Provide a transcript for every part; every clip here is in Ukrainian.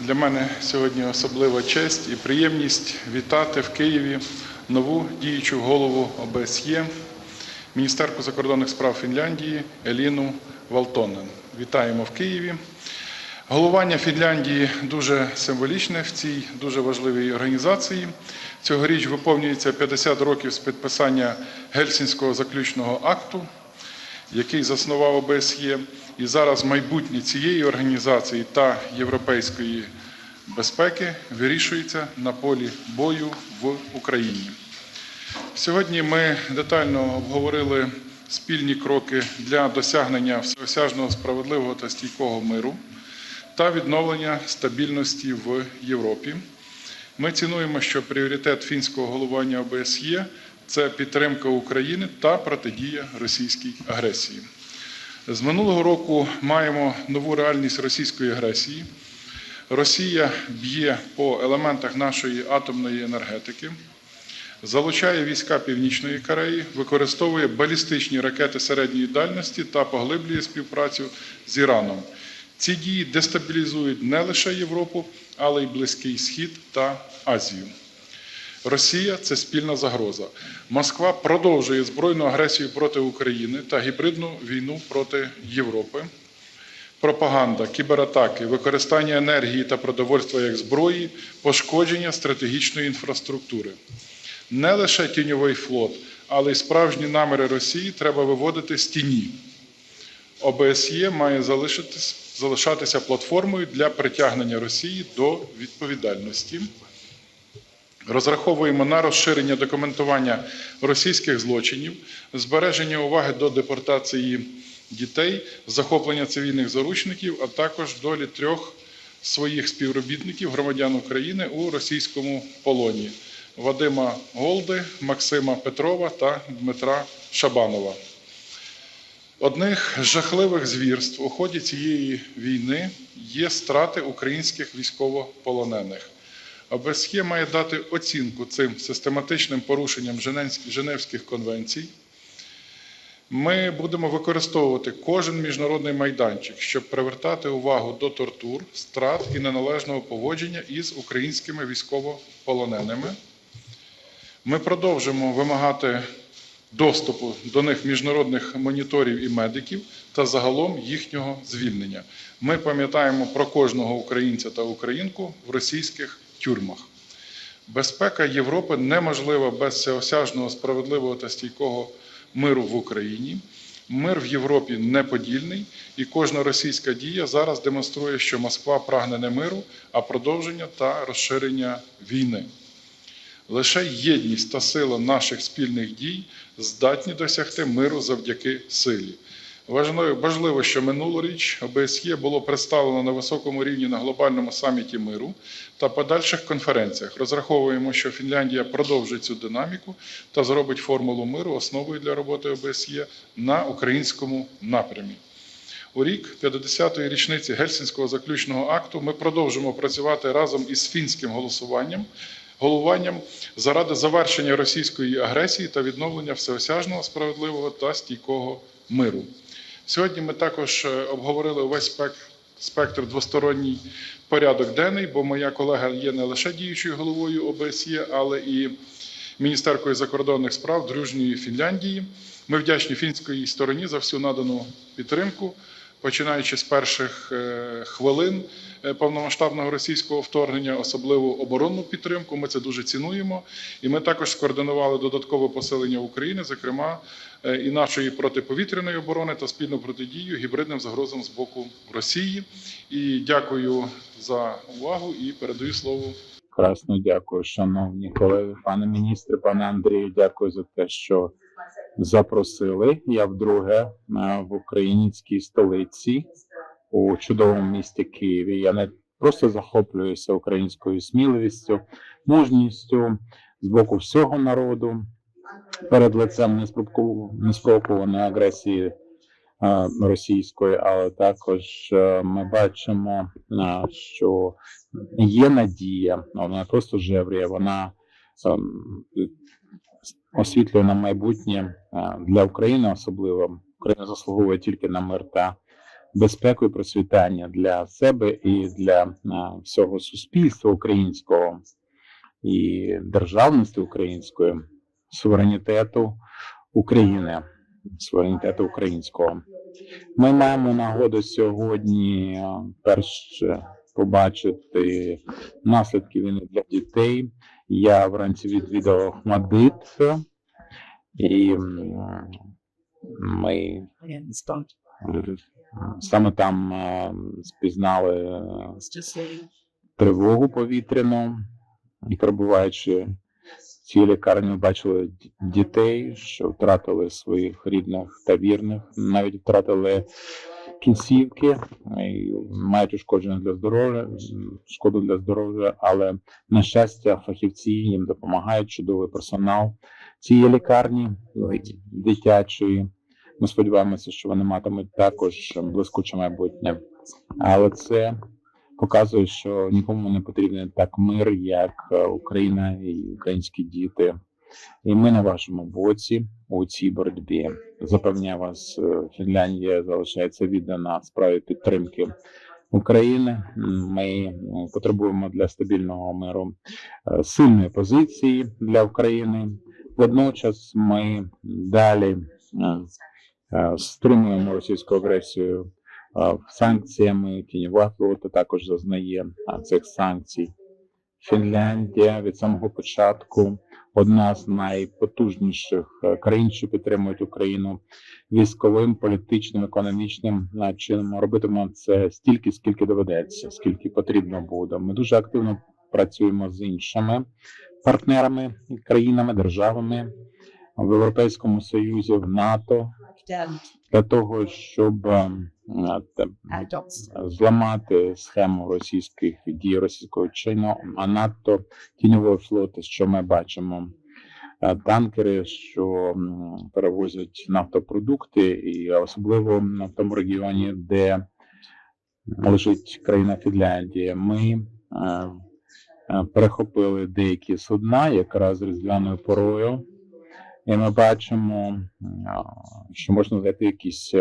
Для мене сьогодні особлива честь і приємність вітати в Києві нову діючу голову ОБСЄ, міністерку закордонних справ Фінляндії Еліну Валтонен. Вітаємо в Києві. Головування Фінляндії дуже символічне в цій дуже важливій організації. Цьогоріч виповнюється 50 років з підписання Гельсінського заключного акту, який заснував ОБСЄ. І зараз майбутнє цієї організації та європейської безпеки вирішується на полі бою в Україні. Сьогодні ми детально обговорили спільні кроки для досягнення всеосяжного справедливого та стійкого миру та відновлення стабільності в Європі. Ми цінуємо, що пріоритет фінського головування ОБСЄ це підтримка України та протидія російській агресії. З минулого року маємо нову реальність російської агресії. Росія б'є по елементах нашої атомної енергетики, залучає війська Північної Кореї, використовує балістичні ракети середньої дальності та поглиблює співпрацю з Іраном. Ці дії дестабілізують не лише Європу, але й Близький Схід та Азію. Росія це спільна загроза. Москва продовжує збройну агресію проти України та гібридну війну проти Європи. Пропаганда, кібератаки, використання енергії та продовольства як зброї, пошкодження стратегічної інфраструктури. Не лише тіньовий флот, але й справжні наміри Росії треба виводити з тіні. ОБСЄ має залишитись, залишатися платформою для притягнення Росії до відповідальності. Розраховуємо на розширення документування російських злочинів, збереження уваги до депортації дітей, захоплення цивільних заручників, а також долі трьох своїх співробітників, громадян України у російському полоні Вадима Голди, Максима Петрова та Дмитра Шабанова. Одних жахливих звірств у ході цієї війни є страти українських військовополонених. ОБСЄ має дати оцінку цим систематичним порушенням Женевських конвенцій. Ми будемо використовувати кожен міжнародний майданчик, щоб привертати увагу до тортур, страт і неналежного поводження із українськими військовополоненими. Ми продовжимо вимагати доступу до них міжнародних моніторів і медиків та загалом їхнього звільнення. Ми пам'ятаємо про кожного українця та українку в російських тюрмах. Безпека Європи неможлива без всеосяжного справедливого та стійкого миру в Україні. Мир в Європі неподільний, і кожна російська дія зараз демонструє, що Москва прагне не миру, а продовження та розширення війни. Лише єдність та сила наших спільних дій здатні досягти миру завдяки силі. Важливо, що минулоріч ОБСЄ було представлено на високому рівні на глобальному саміті миру та подальших конференціях. Розраховуємо, що Фінляндія продовжить цю динаміку та зробить формулу миру основою для роботи ОБСЄ на українському напрямі. У рік 50-ї річниці Гельсінського заключного акту ми продовжимо працювати разом із фінським голосуванням, головуванням заради завершення російської агресії та відновлення всеосяжного, справедливого та стійкого миру. Сьогодні ми також е, обговорили увесь спек- спектр двосторонній порядок денний, бо моя колега є не лише діючою головою ОБСЄ, але і міністеркою закордонних справ дружньої Фінляндії. Ми вдячні фінській стороні за всю надану підтримку, починаючи з перших е, хвилин е, повномасштабного російського вторгнення, особливо оборонну підтримку. Ми це дуже цінуємо. І ми також скоординували додаткове посилення України, зокрема е, і нашої протиповітряної оборони та спільну протидію гібридним загрозам з боку Росії. І дякую за увагу і передаю слово Красно дякую, шановні колеги, пане міністре, пане Андрію. Дякую за те, що запросили. Я вдруге е, в українській столиці у чудовому місті Києві. Я не просто захоплююся українською сміливістю, мужністю з боку всього народу перед лицем неспровокованої агресії е, російської, але також е, ми бачимо, що є надія, вона просто жевріє, вона ем, освітлює на майбутнє е, для України особливо. Україна заслуговує тільки на мир та безпеку і процвітання для себе і для е, всього суспільства українського і державності української, суверенітету України, суверенітету українського. Ми маємо нагоду сьогодні е, перше побачити наслідки війни для дітей. Я вранці відвідав Охмадит, і ми саме там е, спізнали тривогу повітряну, і перебуваючи в цій лікарні, бачили дітей, що втратили своїх рідних та вірних, навіть втратили кінцівки, мають ушкодження для здоров'я, шкоду для здоров'я, але на щастя, фахівці їм допомагають, чудовий персонал цієї лікарні дитячої. Ми сподіваємося, що вони матимуть також блискуче майбутнє. Але це показує, що нікому не потрібен так мир, як е, Україна і українські діти. І ми на вашому боці у цій боротьбі. Запевняю вас, е, Фінляндія залишається віддана справі підтримки України. Ми потребуємо для стабільного миру е, сильної позиції для України. Водночас ми далі е, е, стримуємо російську агресію е, санкціями. Тіньова флота також зазнає е, цих санкцій. Фінляндія від самого початку одна з найпотужніших е, країн, що підтримують Україну військовим, політичним, економічним е, чином. Робитимо це стільки, скільки доведеться, скільки потрібно буде. Ми дуже активно працюємо з іншими партнерами, країнами, державами в Європейському Союзі, в НАТО для того, щоб е, зламати схему російських дій російського чину, а надто тіньової флоти, що ми бачимо. Е, Танкери, що перевозять нафтопродукти, і особливо в тому регіоні, де лежить країна Фінляндія. Ми е, перехопили деякі судна якраз різдвяною порою, і ми бачимо, що можна знайти якісь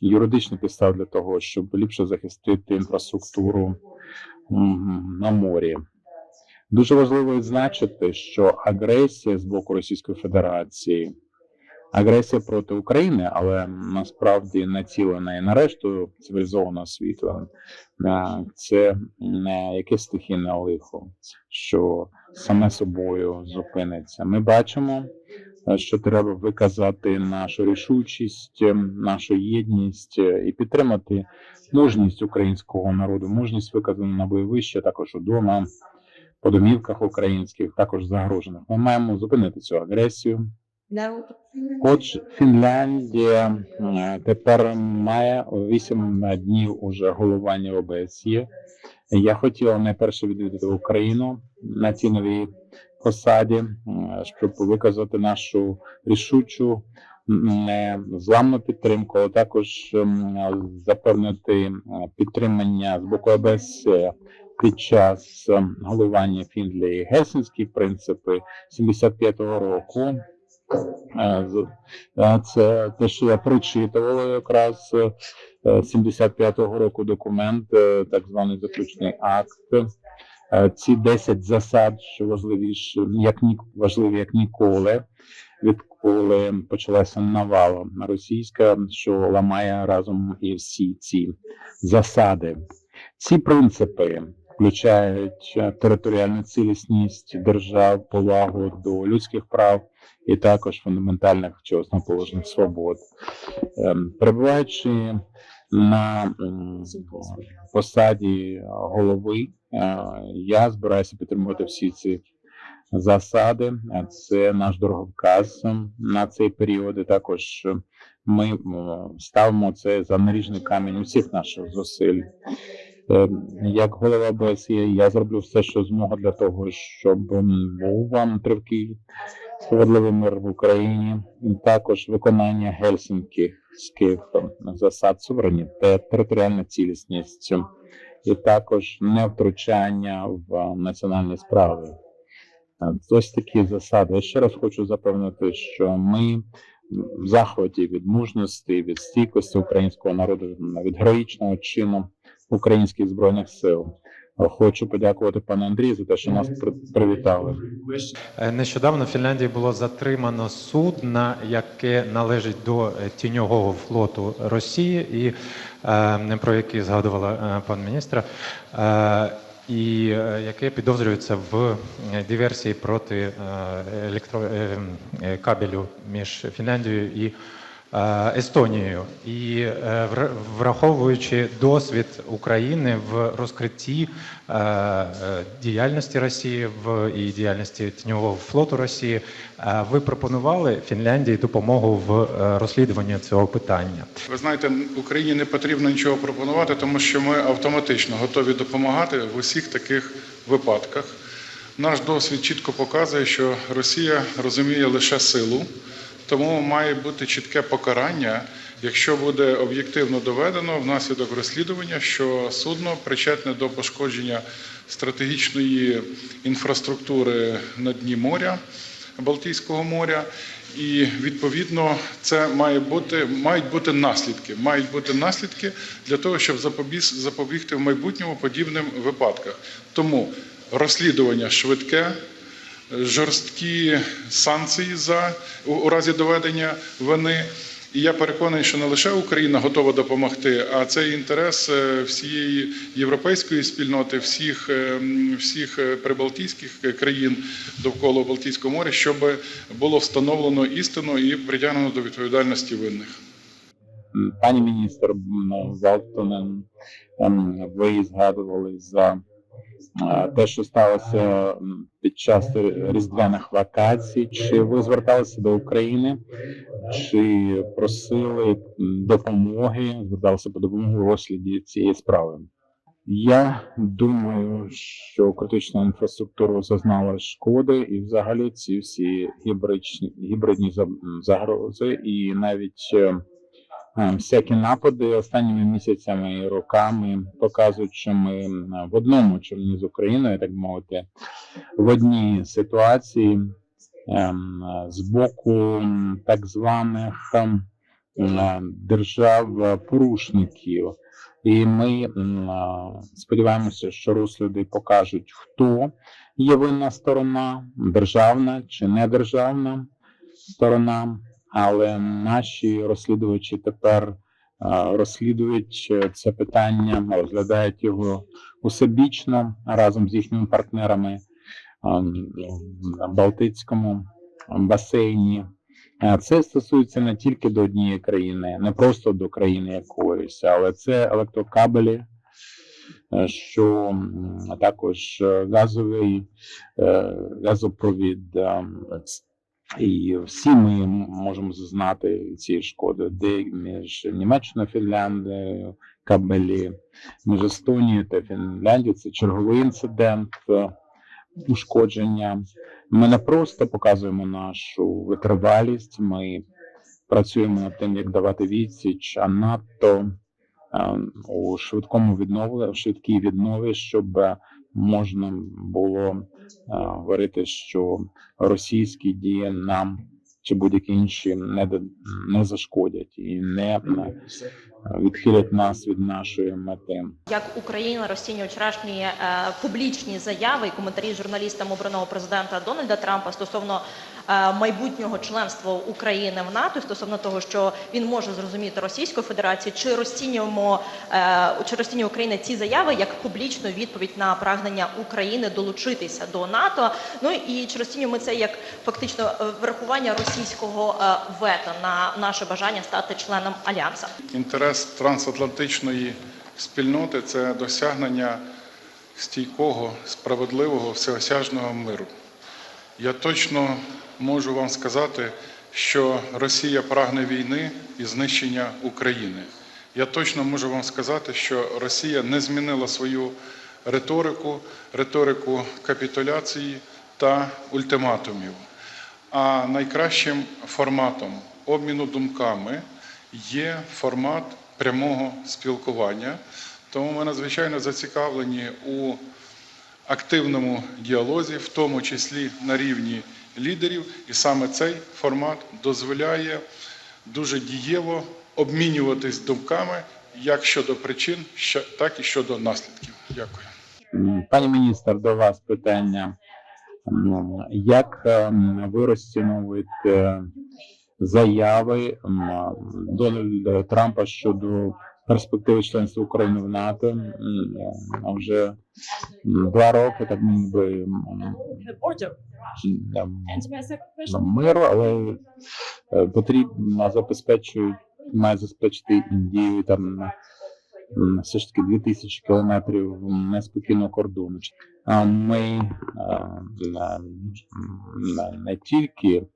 юридичні підстави для того, щоб ліпше захистити інфраструктуру на морі. Дуже важливо відзначити, що агресія з боку Російської Федерації, агресія проти України, але насправді націлена і на решту цивілізованого світу, е, це не якесь стихійне лихо, що саме собою зупиниться. Ми бачимо, що треба виказати нашу рішучість, е, нашу єдність е, і підтримати мужність українського народу, мужність виказана на бойовище, також удома, по домівках українських, також загрожених. Ми маємо зупинити цю агресію. Отже, Фінляндія е, тепер має 8 днів уже головування ОБСЄ. Я хотів найперше відвідати Україну на цій новій посаді, е, щоб виказати нашу рішучу незламну підтримку, а також запевнити е, підтримання з боку ОБСЄ під час головування Фінляндії Гельсінські принципи 75-го року. Е, е, Це те, що я прочитував якраз е, е, 75-го року документ, е, так званий заключний акт. Е, Ці 10 засад, що важливіше, як ні важливі як ніколи, відколи почалася навала російська, що ламає разом і всі ці засади. Ці принципи включають е, територіальну цілісність держав, повагу до людських прав і також фундаментальних чи основоположних свобод. Ем, Перебуваючи на посаді голови, е, я збираюся підтримувати всі ці засади. Е, Це наш дороговказ ем, на цей період. І також ми ставимо це за наріжний камінь усіх наших зусиль. Е, Як голова ОБСЄ, я зроблю все, що зможу для того, щоб був вам тривкий справедливий мир в Україні, і також виконання гельсінківських засад суверенітет, територіальна цілісність, і також невтручання в національні справи. Е, Ось такі засади. Я ще раз хочу запевнити, що ми в захваті від мужності, від стійкості українського народу, від героїчного чину українських збройних сил. Хочу подякувати пану Андрію за те, що нас привітали. Е, Нещодавно в Фінляндії було затримано судно, яке належить до е, тіньового флоту Росії, і е, про який згадувала пан міністр, е, і яке підозрюється в диверсії проти електро... кабелю між Фінляндією і Естонією. І е, враховуючи досвід України в розкритті е, е, діяльності Росії в і діяльності тіньового флоту Росії, е, ви пропонували Фінляндії допомогу в е, розслідуванні цього питання. Ви знаєте, Україні не потрібно нічого пропонувати, тому що ми автоматично готові допомагати в усіх таких випадках. Наш досвід чітко показує, що Росія розуміє лише силу, тому має бути чітке покарання, якщо буде об'єктивно доведено внаслідок розслідування, що судно причетне до пошкодження стратегічної інфраструктури на дні моря. Балтійського моря, і відповідно це має бути мають бути наслідки. Мають бути наслідки для того, щоб запобіг, запобігти в майбутньому подібним випадкам. Тому розслідування швидке, жорсткі санкції за у, разі доведення вини. І я переконаний, що не лише Україна готова допомогти, а це інтерес е, всієї європейської спільноти, всіх, е, всіх е, прибалтійських країн довкола Балтійського моря, щоб було встановлено істину і притягнено до відповідальності винних. Пані міністр м, Валтонен, ем, ви згадували за те, що сталося під час різдвяних вакацій. Чи ви зверталися до України, чи просили допомоги, зверталися по допомогу у розсліді цієї справи? Я думаю, що критична інфраструктура зазнала шкоди, і взагалі ці всі гібридні, гібридні загрози, і навіть е, Е, Всякі напади останніми місяцями і роками показують, що ми в одному човні з Україною, так мовити, в одній ситуації ем, з боку так званих е, держав-порушників. І ми е, сподіваємося, що розсліди покажуть, хто є винна сторона, державна чи недержавна сторона але наші розслідувачі тепер розслідують е, це питання, розглядають його усебічно разом з їхніми партнерами в Балтицькому басейні. Це стосується не тільки до однієї країни, не просто до країни якоїсь, але це електрокабелі, е, що також е, газовий газопровід. І всі ми можемо зазнати цієї шкоди, де між Німеччиною, Фінляндією, кабелі, між Естонією та Фінляндією. Це черговий інцидент е, ушкодження. Ми не просто показуємо нашу витривалість, ми працюємо над тим, як давати відсіч, а надто е, у швидкому відновленні, швидкій віднові, щоб можна було е, говорити, що російські дії нам чи будь-які інші не, не зашкодять і не е, відхилять нас від нашої мети. Як Україна розцінює вчорашні е, публічні заяви і коментарі журналістам обраного президента Дональда Трампа стосовно майбутнього членства України в НАТО, стосовно того, що він може зрозуміти Російську Федерацію, чи розцінюємо е, чи розцінює Україна ці заяви як публічну відповідь на прагнення України долучитися до НАТО? Ну і чи розцінюємо це як фактично е, врахування російського е, вето на наше бажання стати членом альянсу? Інтерес трансатлантичної спільноти це досягнення стійкого, справедливого, всеосяжного миру. Я точно можу вам сказати, що Росія прагне війни і знищення України. Я точно можу вам сказати, що Росія не змінила свою риторику, риторику капітуляції та ультиматумів. А найкращим форматом обміну думками є формат прямого спілкування. Тому ми надзвичайно зацікавлені у активному діалозі, в тому числі на рівні лідерів, і саме цей формат дозволяє дуже дієво обмінюватись думками як щодо причин, так і щодо наслідків. Дякую. Пані міністр, до вас питання. Як ем, ви розціновуєте заяви Дональда Трампа щодо перспективи членства України в НАТО? А Вже два роки так ніби м, м, миру, але е, потрібно забезпечують, має забезпечити Індію там все ж таки 2000 кілометрів неспокійного кордону. А Ми е, не тільки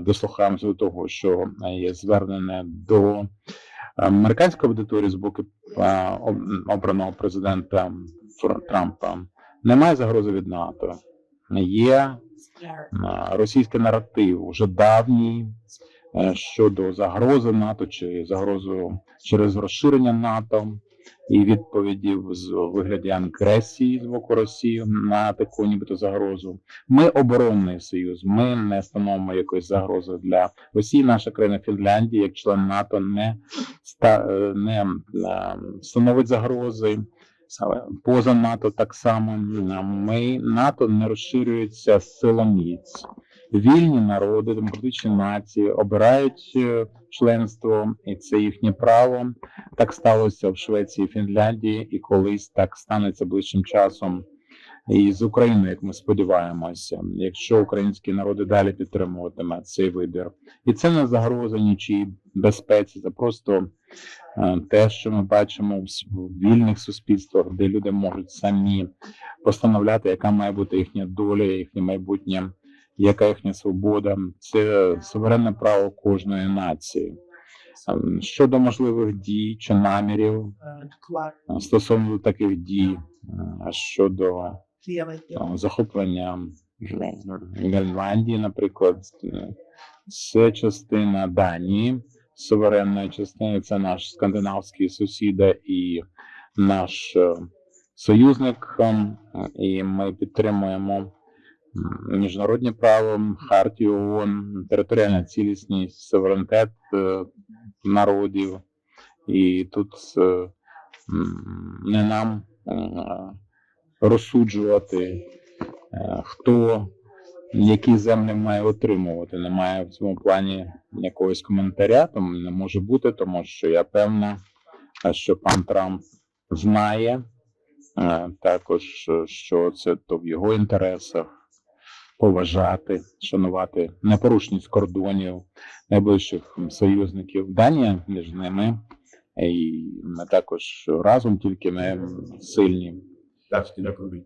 дослухаємося до того, що є звернення до американської аудиторію з боку об- обраного президента Трампа. Немає загрози від НАТО. Є російський наратив уже давній е, щодо загрози НАТО чи загрозу через розширення НАТО і відповідів з вигляді агресії з боку Росії на таку нібито загрозу. Ми оборонний союз. Ми не становимо якоїсь загрози для Росії. Наша країна Фінляндія, як член НАТО, не ста е, не е, становить загрози. Поза НАТО так само ми НАТО не розширюється силоміць. Вільні народи, демократичні нації обирають е, членство, і це їхнє право. Так сталося в Швеції Фінляндії, і колись так станеться ближчим часом і з Україною, як ми сподіваємося, якщо українські народи далі підтримуватиме цей вибір. І це не загроза нічій безпеці, це просто е, те, що ми бачимо в вільних суспільствах, де люди можуть самі постановляти, яка має бути їхня доля, їхнє майбутнє, яка їхня свобода. Це суверенне право кожної нації. Ем, Щодо можливих дій чи намірів е, стосовно таких дій, е, щодо е, захоплення Гренландії, наприклад, е, це частина Данії, суверенної частини, це наш скандинавський сусіда і наш союзник, і ми підтримуємо міжнародне право, хартію ООН, територіальна цілісність, суверенітет е, народів. І тут е, не нам е, розсуджувати, хто які землі має отримувати. Немає в цьому плані якогось коментаря, тому не може бути, тому що я певна, що пан Трамп знає також, що це то в його інтересах поважати, шанувати непорушність кордонів найближчих союзників. Данія між ними, і ми також разом тільки ми сильні. Дякую.